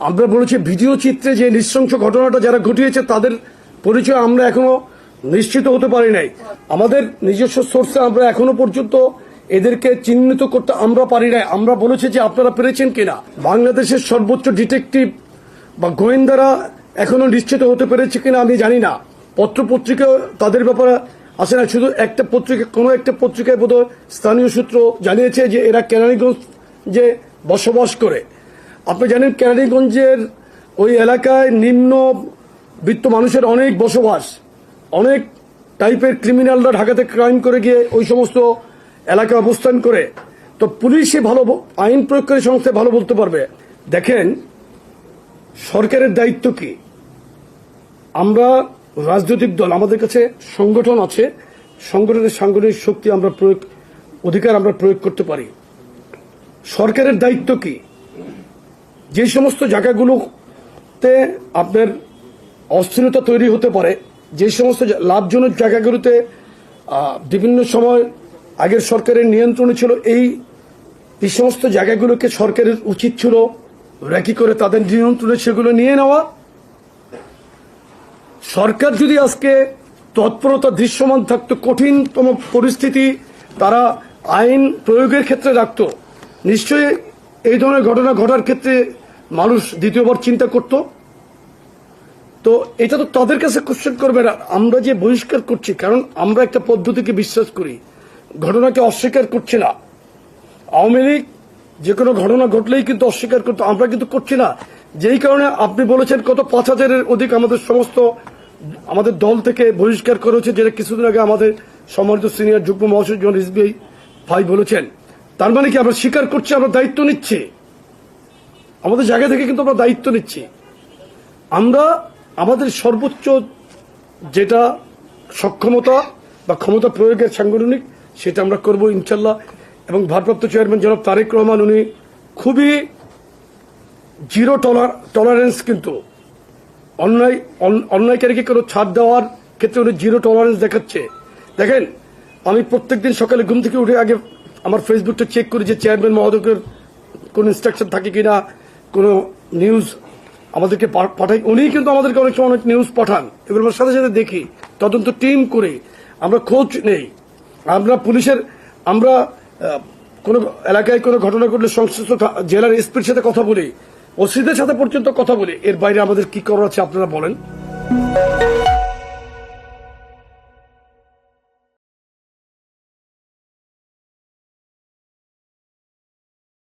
আমরা বলেছি, ভিডিও চিত্রে যে নৃশংস ঘটনাটা যারা ঘটিয়েছে, তাদের পরিচয় আমরা এখনও নিশ্চিত হতে পারি নাই। আমাদের নিজস্ব সোর্সে আমরা এখনও পর্যন্ত এদেরকে চিহ্নিত করতে আমরা পারি নাই। আমরা বলেছি যে আপনারা পেরেছেন কিনা। বাংলাদেশের সর্বোচ্চ ডিটেকটিভ বা গোয়েন্দারা এখনও নিশ্চিত হতে পেরেছে কিনা আমি জানি না। পত্র পত্রিকা তাদের ব্যাপারে আসে না। শুধু একটা পত্রিকা, কোনো একটা পত্রিকায় বোধহয় স্থানীয় সূত্র জানিয়েছে যে এরা কেরানীগঞ্জ যে বসবাস করে। আপনি জানেন কেরানীগঞ্জের ওই এলাকায় নিম্ন বিত্ত মানুষের অনেক বসবাস, অনেক টাইপের ক্রিমিনালরা ঢাকাতে ক্রাইম করে গিয়ে ওই সমস্ত এলাকায় অবস্থান করে। তো পুলিশই ভালো আইন প্রয়োগকারী সংস্থায় ভালো বলতে পারবে। দেখেন, সরকারের দায়িত্ব কি? আমরা রাজনৈতিক দল, আমাদের কাছে সংগঠন আছে, সংগঠনের সাংগঠনিক শক্তি আমরা প্রয়োগ, অধিকার আমরা প্রয়োগ করতে পারি। সরকারের দায়িত্ব কি? যে সমস্ত জায়গাগুলোতে আপনার অস্থিরতা তৈরি হতে পারে, যে সমস্ত লাভজনক জায়গাগুলোতে বিভিন্ন সময় আগের সরকারের নিয়ন্ত্রণে ছিল, এই এই সমস্ত জায়গাগুলোকে সরকারের উচিত ছিল র্যাকি করে তাদের নিয়ন্ত্রণে সেগুলো নিয়ে নেওয়া। সরকার যদি আজকে তৎপরতা দৃশ্যমান থাকতো, কঠিনতম পরিস্থিতি তারা আইন প্রয়োগের ক্ষেত্রে রাখত, নিশ্চয়ই এই ধরনের ঘটনা ঘটার ক্ষেত্রে মানুষ দ্বিতীয়বার চিন্তা করত। তো এটা তো তাদের কাছে কোশ্চেন করবে না। আমরা যে বহিষ্কার করছি, কারণ আমরা একটা পদ্ধতিকে বিশ্বাস করি। ঘটনাকে অস্বীকার করছি না। আওয়ামী লীগ যে কোনো ঘটনা ঘটলেই কিন্তু অস্বীকার করতো। আমরা কিন্তু করছি না। যেই কারণে আপনি বলেছেন, কত পাঁচ হাজারের অধিক আমাদের সমস্ত, আমাদের দল থেকে বহিষ্কার করেছে যেটা কিছুদিন আগে আমাদের সম্মানিত সিনিয়র যুগ্ম মহাসচিব জন এসবিআই ভাই বলেছেন। তার মানে কি আমরা স্বীকার করছি, আমরা দায়িত্ব নিচ্ছি? আমাদের জায়গা থেকে কিন্তু আমরা দায়িত্ব নিচ্ছি। আমরা আমাদের সর্বোচ্চ যেটা সক্ষমতা বা ক্ষমতা প্রয়োগের সাংগঠনিক, সেটা আমরা করব ইনশাল্লাহ এবং ভারপ্রাপ্ত চেয়ারম্যান জনাব তারেক রহমান, উনি খুবই জিরো টলার, টলারেন্স কিন্তু। অন্যায় অন্যায়কারীকে কোনো ছাড় দেওয়ার ক্ষেত্রে উনি জিরো টলারেন্স দেখাচ্ছে। দেখেন, আমি প্রত্যেকদিন সকালে ঘুম থেকে উঠে আগে আমার ফেসবুকটা চেক করি যে চেয়ারম্যান মহোদয়ের কোনো ইনস্ট্রাকশন থাকে কিনা, কোনো নিউজ আমাদেরকে পাঠাই উনি কিন্তু আমাদেরকে অনেক সময় অনেক নিউজ পাঠান। এগুলো আমরা সাথে সাথে দেখি। তদন্ত টিম করে। আমরা খোঁজ নেই। আমরা পুলিশের, আমরা কোনো এলাকায় কোনো ঘটনা ঘটলে সংশ্লিষ্ট জেলার এসপির সাথে কথা বলি। ওসিদের সাথে পর্যন্ত কথা বলি। এর বাইরে আমাদের কি করার আছে আপনারা বলেন।